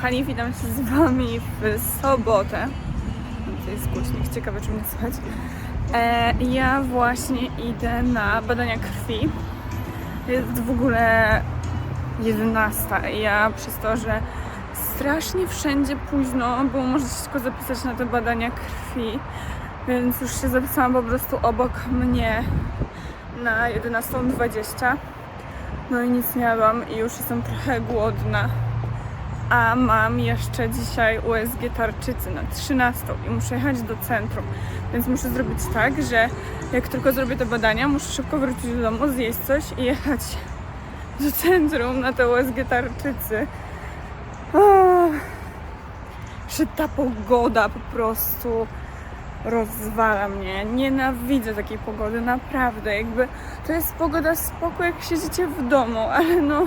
kochani, witam się z Wami w sobotę. To jest głośnik, ciekawe czy mnie słychać. E, ja właśnie idę na badania krwi. Jest w ogóle 11. i Ja przez to, że strasznie wszędzie późno było można się tylko zapisać na te badania krwi, więc już się zapisałam po prostu obok mnie na 11.20. No i nic nie jadłam i już jestem trochę głodna. A mam jeszcze dzisiaj USG tarczycy na 13 i muszę jechać do centrum. Więc muszę zrobić tak, że jak tylko zrobię te badania, muszę szybko wrócić do domu, zjeść coś i jechać do centrum na te USG tarczycy. Że ta pogoda po prostu rozwala mnie. Nienawidzę takiej pogody, naprawdę. Jakby to jest pogoda spoko, jak siedzicie w domu, ale no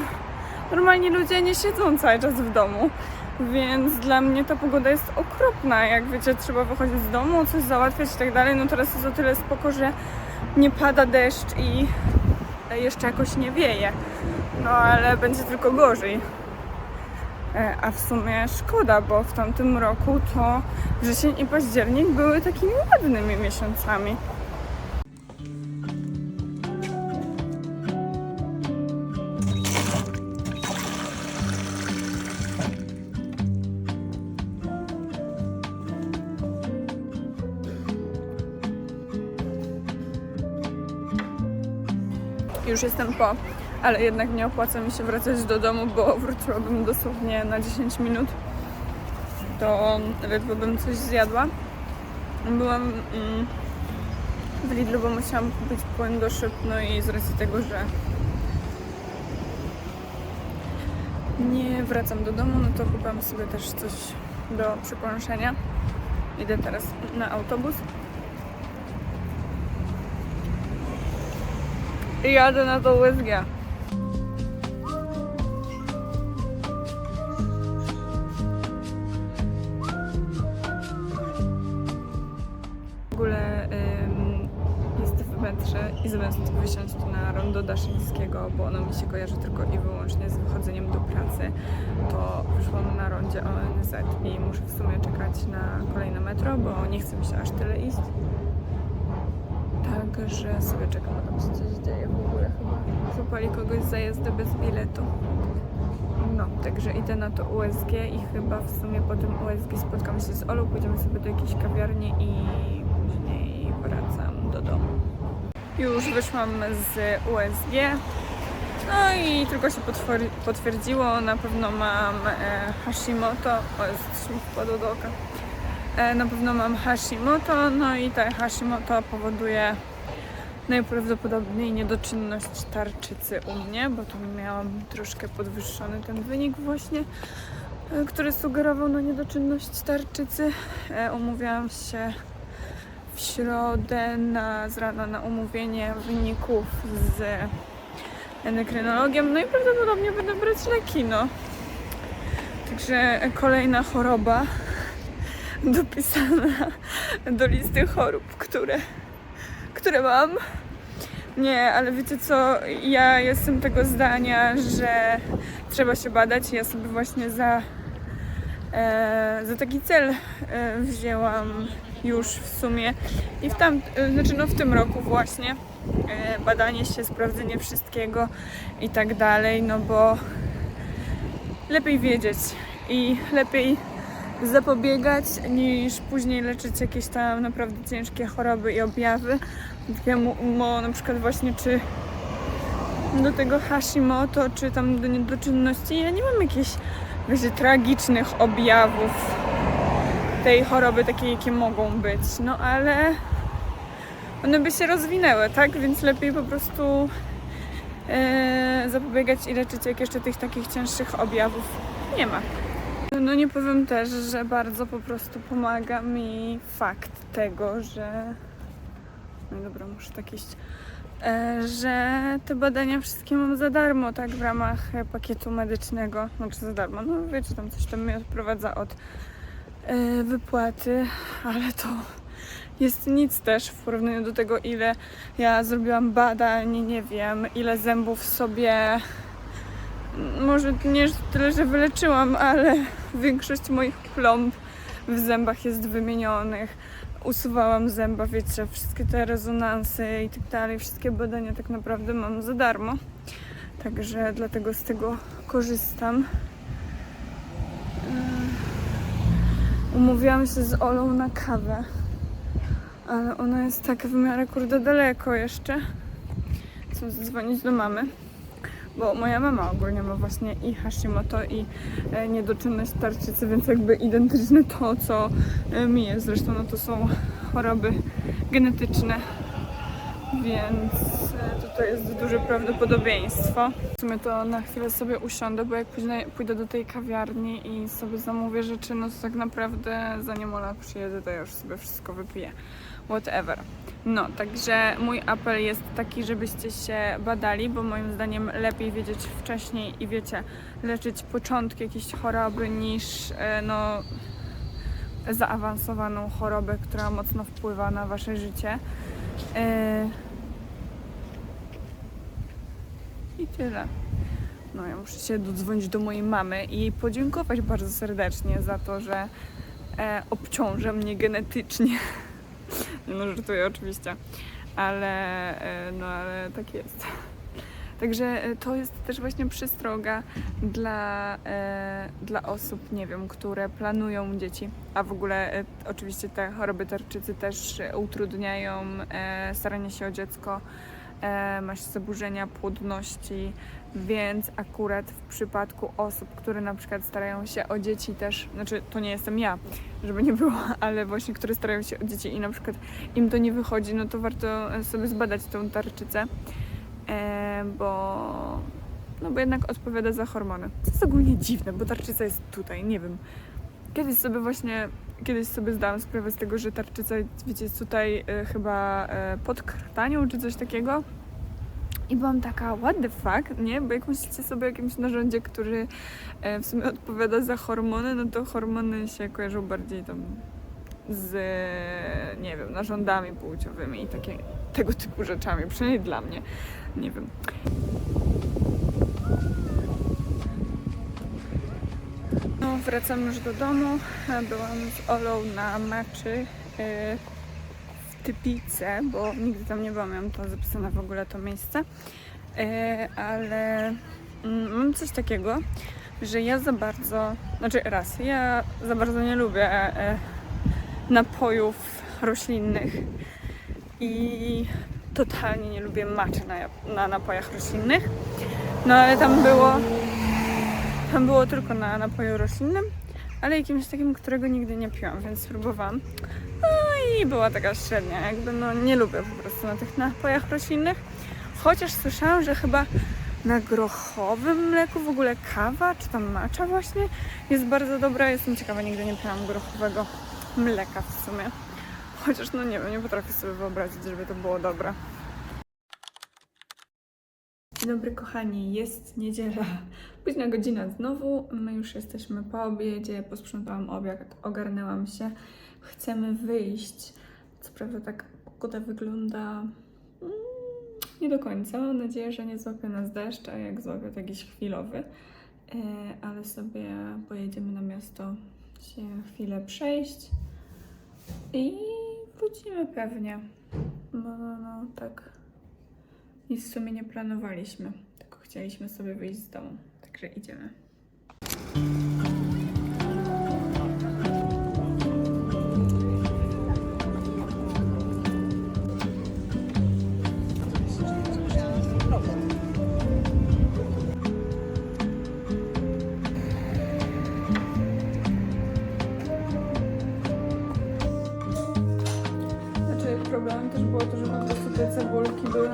normalnie ludzie nie siedzą cały czas w domu. Więc dla mnie ta pogoda jest okropna. Jak wiecie, trzeba wychodzić z domu, coś załatwiać i tak dalej. No teraz jest o tyle spoko, że nie pada deszcz i jeszcze jakoś nie wieje. No ale będzie tylko gorzej. E, A w sumie szkoda, bo w tamtym roku to wrzesień i październik były takimi ładnymi miesiącami. Jestem po, ale jednak nie opłaca mi się wracać do domu, bo wróciłabym dosłownie na 10 minut. To ledwo bym coś zjadła. Byłam mm, w Lidlu, bo musiałam kupić płyn do szyb, no i z racji tego, że nie wracam do domu, no to kupiłam sobie też coś do przypłaszczenia. Idę teraz na autobus. I jadę na to USG. W ogóle ym, jest w metrze i zamiast wysiąść na rondo Daszyńskiego, bo ono mi się kojarzy tylko i wyłącznie z wychodzeniem do pracy, to wyszłam na rondzie ONZ i muszę w sumie czekać na kolejne metro, bo nie chce mi się aż tyle iść. Także sobie czekam, a tam się coś dzieje. Złapali kogoś za jazdę bez biletu. No, także idę na to USG i chyba w sumie po tym USG spotkam się z Olą, pójdziemy sobie do jakiejś kawiarni i później wracam do domu. Już wyszłam z USG. No i tylko się potwierdziło, na pewno mam e, Hashimoto. O, jest wpadło do oka. E, na pewno mam Hashimoto, no i ta Hashimoto powoduje najprawdopodobniej niedoczynność tarczycy u mnie, bo tu miałam troszkę podwyższony ten wynik właśnie, e, który sugerował na niedoczynność tarczycy. E, Umówiłam się w środę na, z rana na umówienie wyników z endokrynologiem, no i prawdopodobnie będę brać leki, no. Także kolejna choroba dopisana do listy chorób, które, które mam. Nie, ale wiecie co, ja jestem tego zdania, że trzeba się badać. Ja sobie właśnie za, e, za taki cel e, wzięłam już w sumie i w tam, e, znaczy no w tym roku właśnie e, badanie się, sprawdzenie wszystkiego i tak dalej, no bo lepiej wiedzieć i lepiej zapobiegać niż później leczyć jakieś tam naprawdę ciężkie choroby i objawy. Takiemu mo, na przykład właśnie czy do tego Hashimoto, czy tam do niedoczynności. Ja nie mam jakichś wiecie, tragicznych objawów tej choroby, takiej jakie mogą być. No ale one by się rozwinęły, tak? Więc lepiej po prostu e, zapobiegać i leczyć, jak jeszcze tych takich cięższych objawów nie ma. No nie powiem też, że bardzo po prostu pomaga mi fakt tego, że. No dobra, muszę tak iść. E, że te badania wszystkie mam za darmo, tak w ramach e, pakietu medycznego. Znaczy za darmo, no wiecie, tam coś tam mnie odprowadza od e, wypłaty, ale to jest nic też w porównaniu do tego, ile ja zrobiłam badań, nie wiem, ile zębów sobie może nie tyle, że wyleczyłam, ale większość moich plomb w zębach jest wymienionych. Usuwałam zęba, wiecie, wszystkie te rezonansy i tak dalej, wszystkie badania tak naprawdę mam za darmo. Także dlatego z tego korzystam. Yy, Umówiłam się z Olą na kawę, ale ona jest tak w miarę kurde daleko jeszcze. Chcę zadzwonić do mamy, bo moja mama ogólnie ma właśnie i Hashimoto i e, niedoczynność tarczycy, więc jakby identyczne to, co e, mi jest. Zresztą no to są choroby genetyczne, więc e, tutaj jest duże prawdopodobieństwo. W sumie to na chwilę sobie usiądę, bo jak później pójdę do tej kawiarni i sobie zamówię rzeczy, no to tak naprawdę zanim Ola przyjedzie, to ja już sobie wszystko wypiję. Whatever. No, także mój apel jest taki, żebyście się badali, bo moim zdaniem lepiej wiedzieć wcześniej i wiecie, leczyć początki jakiejś choroby niż e, no zaawansowaną chorobę, która mocno wpływa na wasze życie. E, I tyle. No, ja muszę się dodzwonić do mojej mamy i jej podziękować bardzo serdecznie za to, że e, obciąża mnie genetycznie. No, żartuję oczywiście, ale, e, no, ale tak jest. Także e, to jest też właśnie przestroga dla, e, dla osób, nie wiem, które planują dzieci. A w ogóle e, oczywiście te choroby tarczycy też utrudniają e, staranie się o dziecko. E, masz zaburzenia płodności, więc akurat w przypadku osób, które na przykład starają się o dzieci też, znaczy to nie jestem ja, żeby nie było, ale właśnie które starają się o dzieci i na przykład im to nie wychodzi, no to warto sobie zbadać tą tarczycę, e, bo, no bo jednak odpowiada za hormony. To jest ogólnie dziwne, bo tarczyca jest tutaj, nie wiem. Kiedyś sobie właśnie, kiedyś sobie zdałam sprawę z tego, że tarczyca, wiecie, jest tutaj e, chyba e, pod krtanią czy coś takiego. I byłam taka, what the fuck, nie? Bo jak myślicie sobie o jakimś narządzie, który e, w sumie odpowiada za hormony, no to hormony się kojarzą bardziej tam z, nie wiem, narządami płciowymi i takie, tego typu rzeczami, przynajmniej dla mnie, nie wiem. No, wracam już do domu. Byłam z Olą na maczy e, Typice, bo nigdy tam nie byłam, miałam to zapisane w ogóle to miejsce. E, Ale mm, mam coś takiego, że ja za bardzo, znaczy raz, ja za bardzo nie lubię e, napojów roślinnych i totalnie nie lubię maczy na, na napojach roślinnych. No ale tam było tam było tylko na napoju roślinnym, ale jakimś takim, którego nigdy nie piłam, więc spróbowałam. I była taka średnia, jakby no nie lubię po prostu na tych napojach roślinnych. Chociaż słyszałam, że chyba na grochowym mleku w ogóle kawa, czy tam macza właśnie jest bardzo dobra. Jestem ciekawa, nigdy nie piłam grochowego mleka w sumie. Chociaż no nie wiem, nie potrafię sobie wyobrazić, żeby to było dobre. Dzień dobry kochani, jest niedziela, późna godzina znowu, my już jesteśmy po obiedzie, posprzątałam obiad, ogarnęłam się, chcemy wyjść, co prawda tak pogoda wygląda mm, nie do końca, mam nadzieję, że nie złapie nas deszcz, a jak złapie to jakiś chwilowy, e, ale sobie pojedziemy na miasto się chwilę przejść i wrócimy pewnie, no, no, no, tak. Nic w sumie nie planowaliśmy, tylko chcieliśmy sobie wyjść z domu. Także idziemy. Po prostu te cebulki były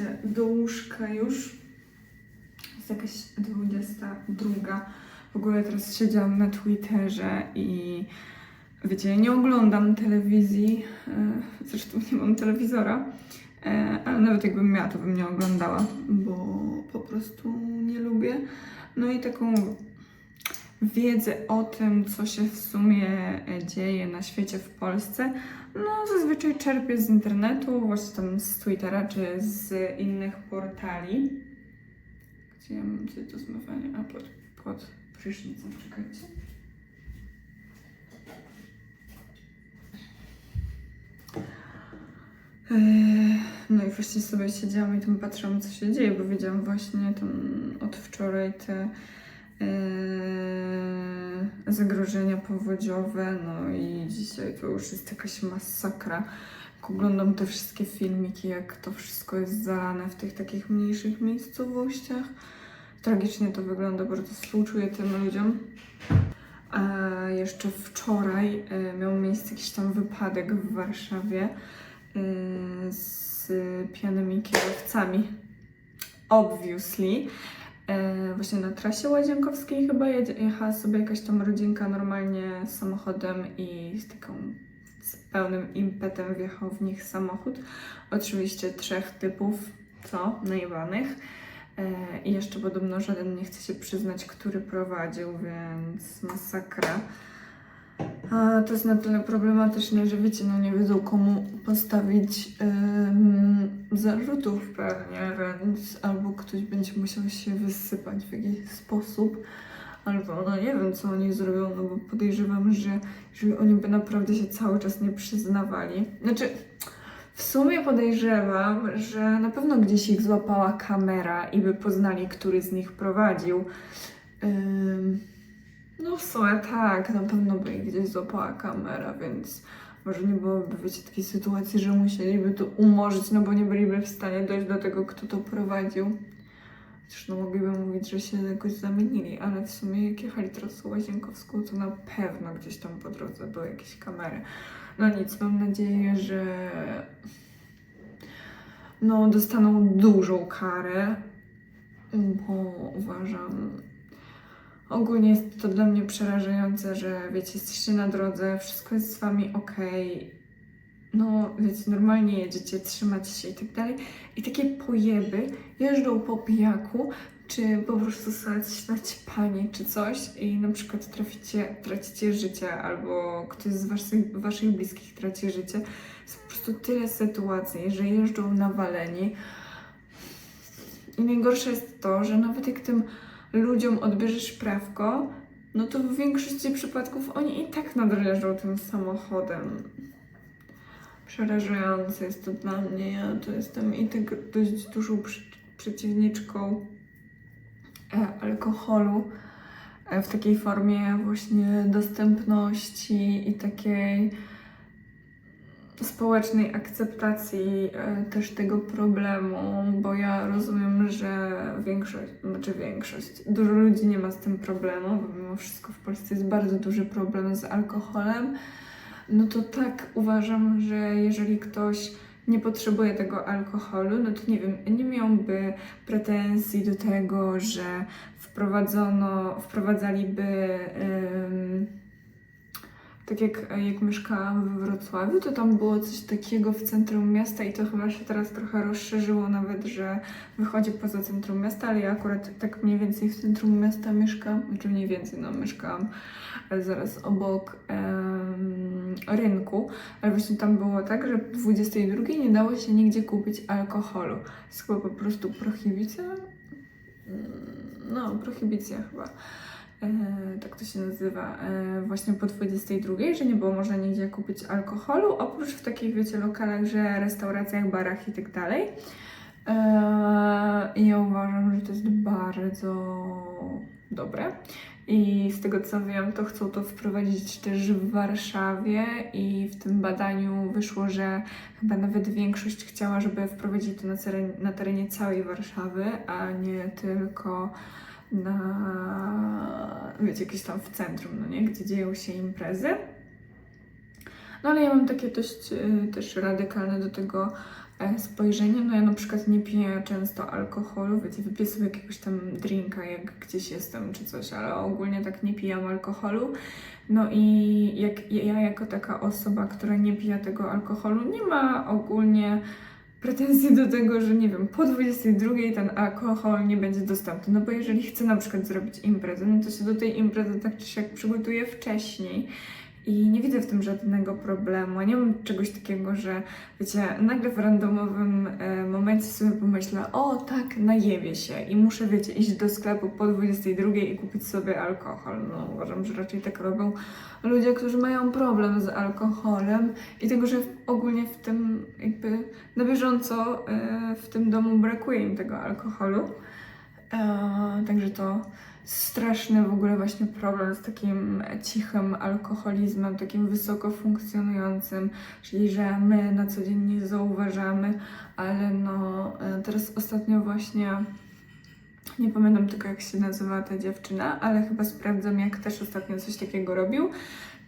się do łóżka już. Jest jakaś 22. W ogóle teraz siedziałam na Twitterze i wiecie, nie oglądam telewizji, e, zresztą nie mam telewizora, e, ale nawet jakbym miała, to bym nie oglądała, bo po prostu nie lubię. No i taką wiedzę o tym, co się w sumie e, dzieje na świecie w Polsce, no zazwyczaj czerpię z internetu, właśnie tam z Twittera czy z innych portali. Gdzie ja mam coś do zmywania? A pod, pod prysznicem, czekajcie. Eee, No i właśnie sobie siedziałam i tam patrzyłam, co się dzieje, bo wiedziałam właśnie tam od wczoraj te zagrożenia powodziowe, no i dzisiaj to już jest jakaś masakra. Jak oglądam te wszystkie filmiki, jak to wszystko jest zalane w tych takich mniejszych miejscowościach. Tragicznie to wygląda, bardzo współczuję tym ludziom. A jeszcze wczoraj e, miał miejsce jakiś tam wypadek w Warszawie e, z pijanymi kierowcami. Obviously. E, właśnie na trasie łazienkowskiej chyba jechała sobie jakaś tam rodzinka normalnie samochodem i z taką z pełnym impetem wjechał w nich samochód. Oczywiście trzech typów, co? Najbanych. E, I jeszcze podobno żaden nie chce się przyznać, który prowadził, więc masakra. A to jest na tyle problematyczne, że wiecie, no nie wiedzą komu postawić ym, zarzutów pewnie, więc albo ktoś będzie musiał się wysypać w jakiś sposób, albo no nie wiem, co oni zrobią, no bo podejrzewam, że jeżeli oni by naprawdę się cały czas nie przyznawali, znaczy w sumie podejrzewam, że na pewno gdzieś ich złapała kamera i by poznali, który z nich prowadził. Ym, no w sumie tak, na pewno by ich gdzieś złapała kamera, więc może nie byłoby, wiecie, takiej sytuacji, że musieliby to umorzyć, no bo nie byliby w stanie dojść do tego, kto to prowadził. Chociaż no mogliby mówić, że się jakoś zamienili, ale w sumie jak jechali trasą łazienkowską, to na pewno gdzieś tam po drodze były jakieś kamery. No nic, mam nadzieję, że no dostaną dużą karę, bo uważam, ogólnie jest to dla mnie przerażające, że wiecie, jesteście na drodze, wszystko jest z wami ok, no wiecie, normalnie jedziecie, trzymacie się i tak dalej i takie pojeby jeżdżą po pijaku, czy po prostu jacyś naćpani, czy coś i na przykład traficie, tracicie życie albo ktoś z waszych, waszych bliskich traci życie. Jest po prostu tyle sytuacji, że jeżdżą nawaleni. I najgorsze jest to, że nawet jak tym ludziom odbierzesz prawko, no to w większości przypadków oni i tak nadal jeżdżą tym samochodem. Przerażające jest to dla mnie. Ja to jestem i tak dość dużą przeciwniczką e, alkoholu e, w takiej formie właśnie dostępności i takiej społecznej akceptacji e, też tego problemu, bo ja rozumiem, że większość, znaczy większość, dużo ludzi nie ma z tym problemu, bo mimo wszystko w Polsce jest bardzo duży problem z alkoholem. No to tak uważam, że jeżeli ktoś nie potrzebuje tego alkoholu, no to nie wiem, nie miałby pretensji do tego, że wprowadzono, wprowadzaliby ym, tak jak, jak mieszkałam we Wrocławiu, to tam było coś takiego w centrum miasta i to chyba się teraz trochę rozszerzyło nawet, że wychodzi poza centrum miasta, ale ja akurat tak mniej więcej w centrum miasta mieszkam, znaczy mniej więcej, no mieszkałam e, zaraz obok em, rynku, ale właśnie tam było tak, że w 22 nie dało się nigdzie kupić alkoholu. Jest chyba po prostu prohibicja? Mm, No, prohibicja chyba. E, tak to się nazywa, e, właśnie po 22, że nie było można nigdzie kupić alkoholu, oprócz w takich, wiecie, lokalach, że restauracjach, barach i tak dalej. E, ja uważam, że to jest bardzo dobre. I z tego co wiem, to chcą to wprowadzić też w Warszawie i w tym badaniu wyszło, że chyba nawet większość chciała, żeby wprowadzić to na terenie, na terenie całej Warszawy, a nie tylko na, wiecie, jakieś tam w centrum, no nie, gdzie dzieją się imprezy. No ale ja mam takie dość y, też radykalne do tego e, spojrzeniem. No ja na przykład nie piję często alkoholu, wiecie, wypiję sobie jakiegoś tam drinka, jak gdzieś jestem czy coś, ale ogólnie tak nie pijam alkoholu. No i jak ja jako taka osoba, która nie pije tego alkoholu, nie ma ogólnie pretensji do tego, że nie wiem, po 22 ten alkohol nie będzie dostępny. No bo jeżeli chcę na przykład zrobić imprezę, no to się do tej imprezy tak czy siak przygotuję wcześniej. I nie widzę w tym żadnego problemu. Nie mam czegoś takiego, że wiecie, nagle w randomowym e, momencie sobie pomyślę, o tak, najebię się i muszę, wiecie, iść do sklepu po 22 i kupić sobie alkohol. No uważam, że raczej tak robią ludzie, którzy mają problem z alkoholem i tego, że ogólnie w tym jakby na bieżąco e, w tym domu brakuje im tego alkoholu. E, także to straszny w ogóle właśnie problem z takim cichym alkoholizmem, takim wysoko funkcjonującym, czyli że my na co dzień nie zauważamy, ale no e, teraz ostatnio właśnie nie pamiętam tylko jak się nazywa ta dziewczyna, ale chyba sprawdzam jak też ostatnio coś takiego robił.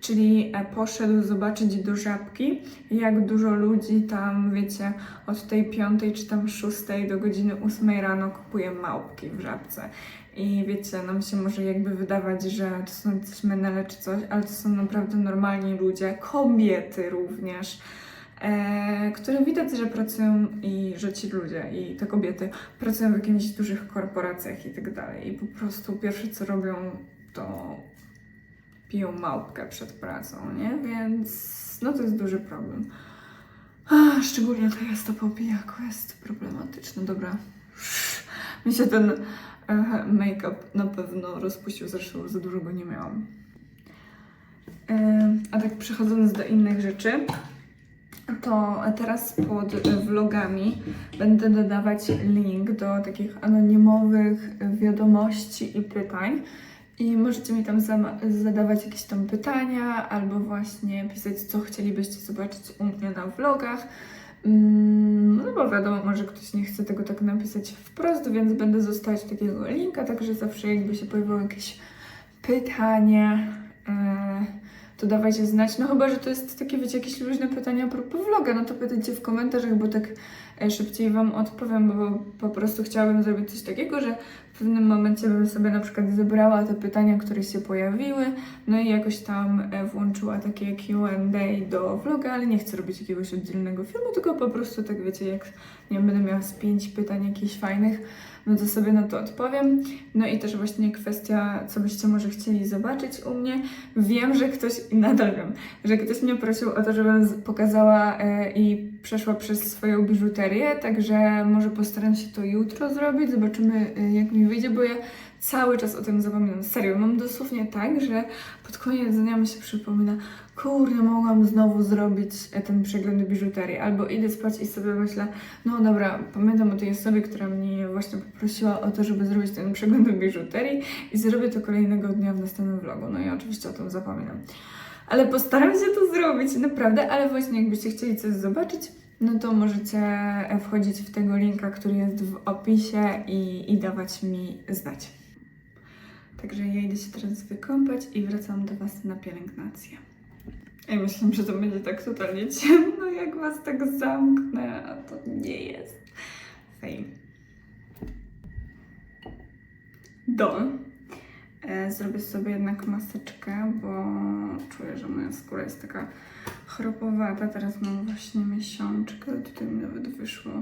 Czyli e, poszedł zobaczyć do żabki, jak dużo ludzi tam, wiecie, od tej piątej czy tam szóstej do godziny ósmej rano kupuje małpki w żabce. I wiecie, nam się może jakby wydawać, że to są jakieś menele czy coś, ale to są naprawdę normalni ludzie, kobiety również, e, które widać, że pracują i że ci ludzie i te kobiety pracują w jakichś dużych korporacjach i tak dalej. I po prostu pierwsze co robią, to piją małpkę przed pracą, nie? Więc no to jest duży problem. Szczególnie to jest to po pijaku, jest problematyczne. Dobra. Mi się ten make-up na pewno rozpuścił, zresztą za dużo go nie miałam. A tak przechodząc do innych rzeczy, to teraz pod vlogami będę dodawać link do takich anonimowych wiadomości i pytań. I możecie mi tam zadawać jakieś tam pytania, albo właśnie pisać, co chcielibyście zobaczyć u mnie na vlogach. Mm, No bo wiadomo, może ktoś nie chce tego tak napisać wprost, więc będę zostawiać takiego linka, także zawsze jakby się pojawiło jakieś pytanie, e, to dawajcie znać. No chyba, że to jest takie, wiecie, jakieś luźne pytania a propos vloga, no to pytajcie w komentarzach, bo tak szybciej Wam odpowiem, bo po prostu chciałabym zrobić coś takiego, że w pewnym momencie bym sobie na przykład zebrała te pytania, które się pojawiły, no i jakoś tam e, włączyła takie Q&A do vloga, ale nie chcę robić jakiegoś oddzielnego filmu, tylko po prostu tak wiecie, jak nie będę miała z pięć pytań jakichś fajnych, no to sobie na to odpowiem. No i też właśnie kwestia, co byście może chcieli zobaczyć u mnie. Wiem, że ktoś, nadal wiem, że ktoś mnie prosił o to, żebym pokazała e, i przeszła przez swoją biżuterię, także może postaram się to jutro zrobić, zobaczymy e, jak mi wyjdzie, bo ja cały czas o tym zapominam. Serio, mam dosłownie tak, że pod koniec dnia mi się przypomina, kurde, mogłam znowu zrobić e, ten przegląd biżuterii, albo idę spać i sobie myślę, no dobra, pamiętam o tej osobie, która mnie właśnie poprosiła o to, żeby zrobić ten przegląd biżuterii i zrobię to kolejnego dnia w następnym vlogu. No i oczywiście o tym zapominam. Ale postaram się to zrobić, naprawdę, ale właśnie jakbyście chcieli coś zobaczyć, no to możecie e, wchodzić w tego linka, który jest w opisie i, i dawać mi znać. Także ja idę się teraz wykąpać i wracam do Was na pielęgnację. Ja myślę, że to będzie tak totalnie ciemno, jak Was tak zamknę, a to nie jest. Fej. Dol. E, Zrobię sobie jednak maseczkę, bo czuję, że moja skóra jest taka chropowata. Teraz mam właśnie miesiączkę, tutaj mi nawet wyszło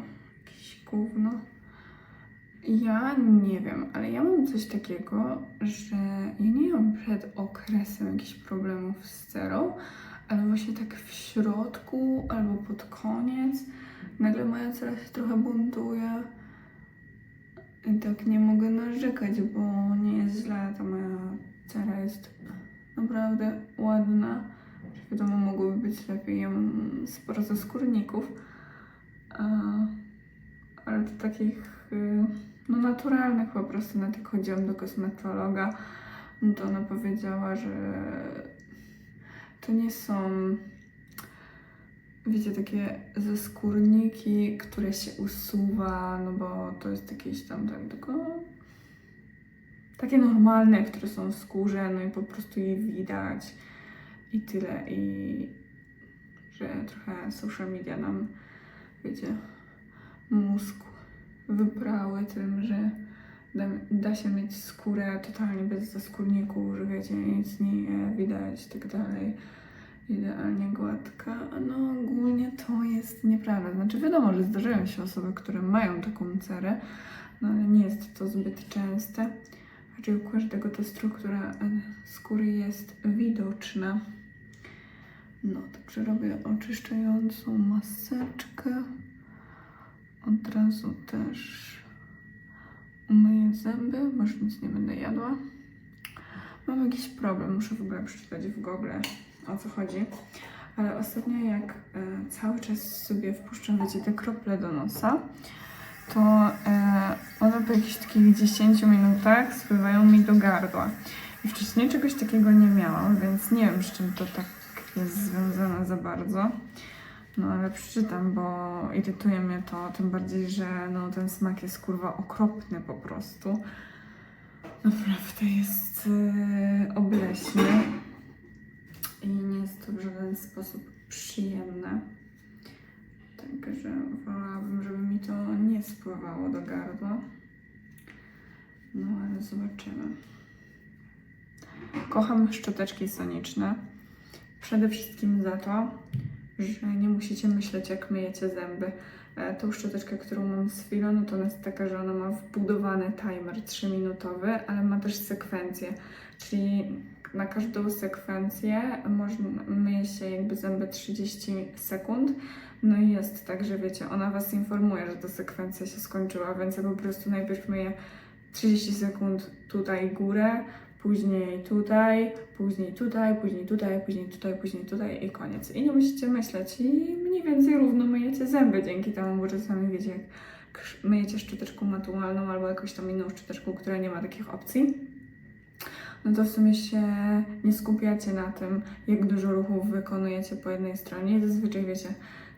jakieś gówno. Ja nie wiem, ale ja mam coś takiego, że ja nie mam przed okresem jakichś problemów z cerą, ale właśnie tak w środku albo pod koniec nagle moja cera się trochę buntuje. I tak nie mogę narzekać, bo nie jest źle, ta moja cera jest naprawdę ładna. Wiadomo, mogłoby być lepiej, ja mam sporo ze skórników, ale to takich y, no naturalnych po prostu, na tak chodziłam do kosmetologa, no to ona powiedziała, że to nie są wiecie, takie zaskórniki, które się usuwa, no bo to jest jakieś tam, tak, tylko takie normalne, które są w skórze, no i po prostu je widać i tyle. I że trochę social media nam, wiecie, mózg wyprały tym, że da, da się mieć skórę totalnie bez zaskórników, że wiecie, nic nie widać i tak dalej. Idealnie gładka. No ogólnie to jest nieprawda. Znaczy wiadomo, że zdarzają się osoby, które mają taką cerę, no ale nie jest to zbyt częste. Raczej u każdego ta struktura e, skóry jest widoczna. No, także robię oczyszczającą maseczkę. Od razu też umyję zęby, może nic nie będę jadła. Mam jakiś problem, muszę w ogóle przeczytać w Google o co chodzi. Ale ostatnio jak e, cały czas sobie wpuszczam, wiecie, te krople do nosa, to e, one po jakichś takich 10 minutach spływają mi do gardła. I wcześniej czegoś takiego nie miałam, więc nie wiem, z czym to tak jest związane za bardzo. No ale przeczytam, bo irytuje mnie to, tym bardziej, że no, ten smak jest kurwa okropny po prostu. Naprawdę jest yy, obleśny i nie jest to w żaden sposób przyjemne. Także wolałabym, żeby mi to nie spływało do gardła. No ale zobaczymy. Kocham szczoteczki soniczne. Przede wszystkim za to, że nie musicie myśleć, jak myjecie zęby. E, Tą szczoteczkę, którą mam z Filo, no to ona jest taka, że ona ma wbudowany timer 3-minutowy, ale ma też sekwencję, czyli na każdą sekwencję myje się jakby zęby 30 sekund. No i jest tak, że wiecie, ona Was informuje, że ta sekwencja się skończyła, więc ja po prostu najpierw myję 30 sekund tutaj górę, później tutaj, później tutaj, później tutaj, później tutaj, później tutaj i koniec. I nie musicie myśleć i mniej więcej równo myjecie zęby dzięki temu, bo czasami wiecie, jak myjecie szczoteczką manualną albo jakąś tam inną szczoteczką, która nie ma takich opcji, no to w sumie się nie skupiacie na tym, jak dużo ruchów wykonujecie po jednej stronie. Zazwyczaj wiecie,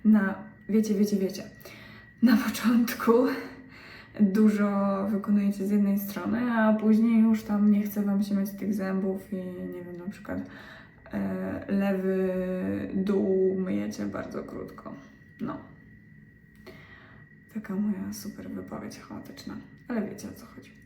na, wiecie, wiecie, wiecie, na początku dużo wykonujecie z jednej strony, a później już tam nie chce Wam się myć tych zębów i nie wiem, na przykład e, lewy dół myjecie bardzo krótko. No. Taka moja super wypowiedź chaotyczna, ale wiecie o co chodzi.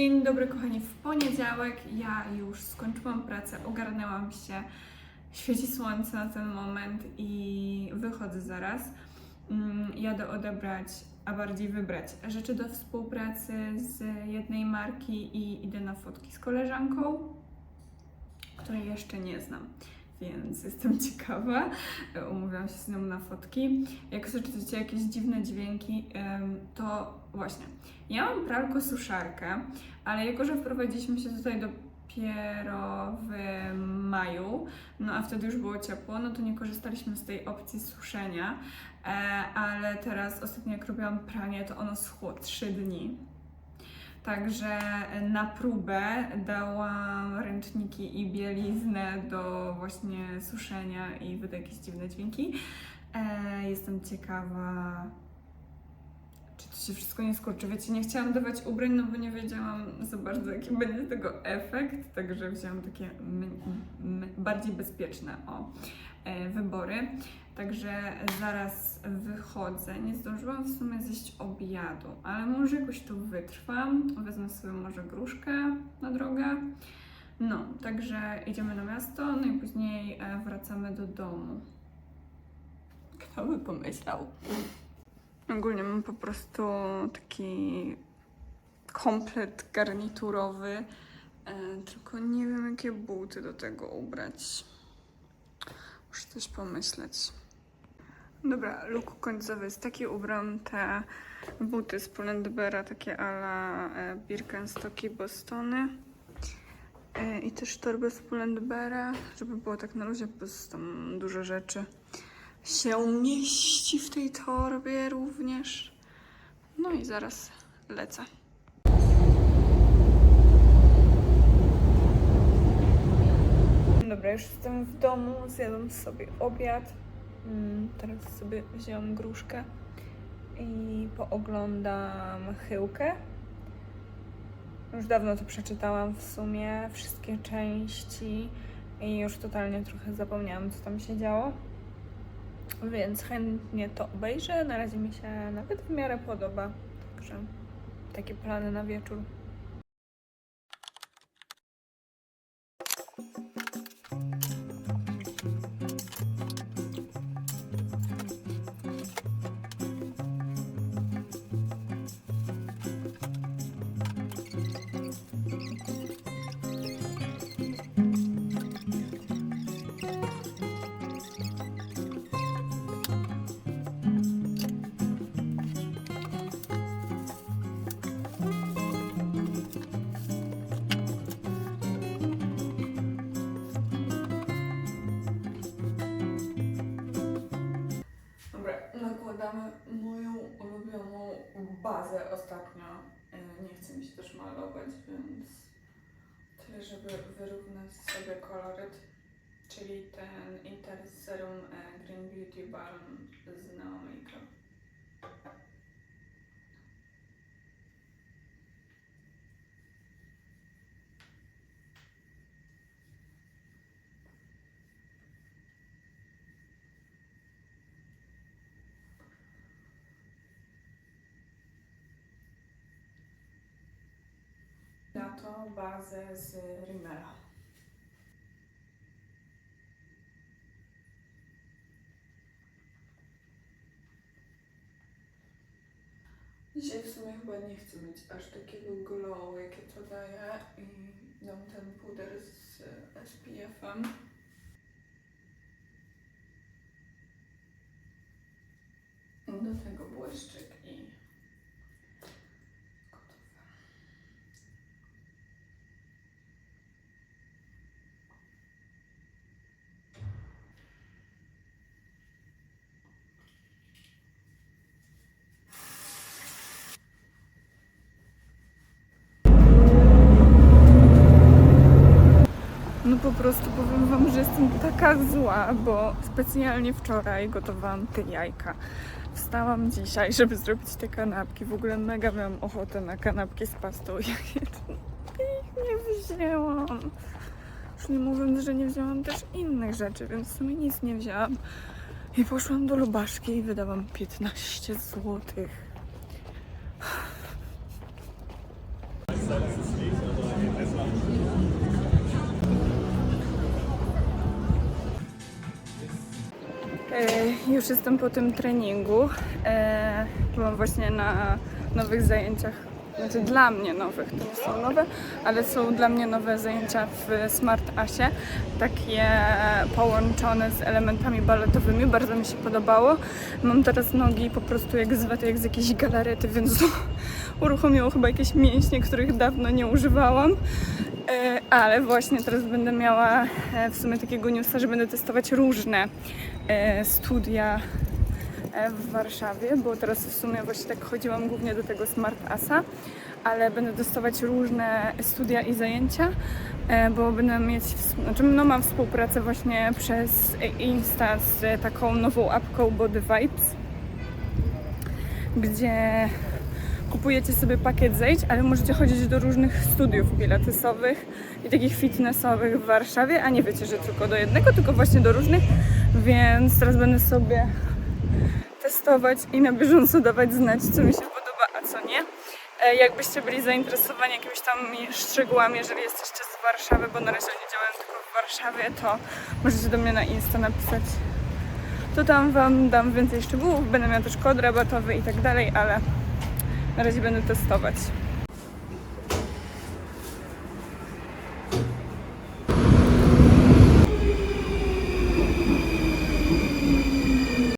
Dzień dobry kochani, w poniedziałek ja już skończyłam pracę, ogarnęłam się, świeci słońce na ten moment i wychodzę zaraz. Mm, Jadę odebrać, a bardziej wybrać rzeczy do współpracy z jednej marki i idę na fotki z koleżanką, której jeszcze nie znam. Więc jestem ciekawa. Umówiłam się z nią na fotki. Jak słyszycie jakieś dziwne dźwięki, to właśnie. Ja mam pralko suszarkę, ale jako, że wprowadziliśmy się tutaj dopiero w maju, no a wtedy już było ciepło, no to nie korzystaliśmy z tej opcji suszenia, e, ale teraz ostatnio jak robiłam pranie, to ono schło 3 dni. Także na próbę dałam ręczniki i bieliznę do właśnie suszenia i wyda jakieś dziwne dźwięki. E, jestem ciekawa, czy to się wszystko nie skurczy. Wiecie, nie chciałam dawać ubrań, no bo nie wiedziałam za bardzo, jaki będzie tego efekt, także wzięłam takie bardziej bezpieczne o, e, wybory. Także zaraz wychodzę. Nie zdążyłam w sumie zjeść obiadu, ale może jakoś tu wytrwam. Wezmę sobie może gruszkę na drogę. No, także idziemy na miasto, no i później e, wracamy do domu. Kto by pomyślał? Ogólnie mam po prostu taki komplet garniturowy, e, tylko nie wiem jakie buty do tego ubrać. Muszę coś pomyśleć. Dobra, look końcowy jest taki. Ubrałam te buty z Pull&Beara, takie ala e, Birkenstocki Bostony. E, I też torbę z Pull&Beara, żeby było tak na luzie, bo jest tam dużo rzeczy. Się mieści w tej torbie również. No i zaraz lecę. Dobra, już jestem w domu, zjadłam sobie obiad. Mm, Teraz sobie wzięłam gruszkę i pooglądam chyłkę. Już dawno to przeczytałam w sumie, wszystkie części i już totalnie trochę zapomniałam, co tam się działo. Więc chętnie to obejrzę. Na razie mi się nawet w miarę podoba. Także takie plany na wieczór. Bazę ostatnio. E, Nie chce mi się też malować, więc tyle, żeby wyrównać sobie koloryt. Czyli ten Intense Serum e, Green Beauty Balm z Neo Makeup. Na to bazę z Rimmela. Dzisiaj w sumie chyba nie chcę mieć aż takiego glow, jakie to daje i dam ten puder z SPF-em. Do tego błyszczyk i gotowe. No po prostu powiem wam, że jestem taka zła, bo specjalnie wczoraj gotowałam te jajka. Wstałam dzisiaj, żeby zrobić te kanapki. W ogóle mega miałam ochotę na kanapki z pastą. I ich nie wzięłam. Już nie mówiąc, że nie wzięłam też innych rzeczy, więc w sumie nic nie wzięłam. I poszłam do Lubaszki i wydałam 15 złotych. Już jestem po tym treningu. E, Byłam właśnie na nowych zajęciach, znaczy dla mnie nowych, to nie są nowe, ale są dla mnie nowe zajęcia w Smart Asie, takie połączone z elementami baletowymi, bardzo mi się podobało. Mam teraz nogi po prostu jak zwete, jak z jakiejś galarety, więc uruchomiło chyba jakieś mięśnie, których dawno nie używałam. E, Ale właśnie teraz będę miała e, w sumie takiego newsa, że będę testować różne studia e, w Warszawie, bo teraz w sumie właśnie tak chodziłam głównie do tego Smart Asa, ale będę testować różne studia i zajęcia, e, bo będę mieć, znaczy no mam współpracę właśnie przez Insta z taką nową apką Body Vibes, gdzie kupujecie sobie pakiet zejść, ale możecie chodzić do różnych studiów pilatesowych i takich fitnessowych w Warszawie, a nie wiecie, że tylko do jednego, tylko właśnie do różnych, więc teraz będę sobie testować i na bieżąco dawać znać, co mi się podoba, a co nie. E, Jakbyście byli zainteresowani jakimiś tam szczegółami, jeżeli jesteście z Warszawy, bo na razie nie działam tylko w Warszawie, to możecie do mnie na Insta napisać. To tam Wam dam więcej szczegółów, będę miała też kod rabatowy i tak dalej, ale na razie będę testować.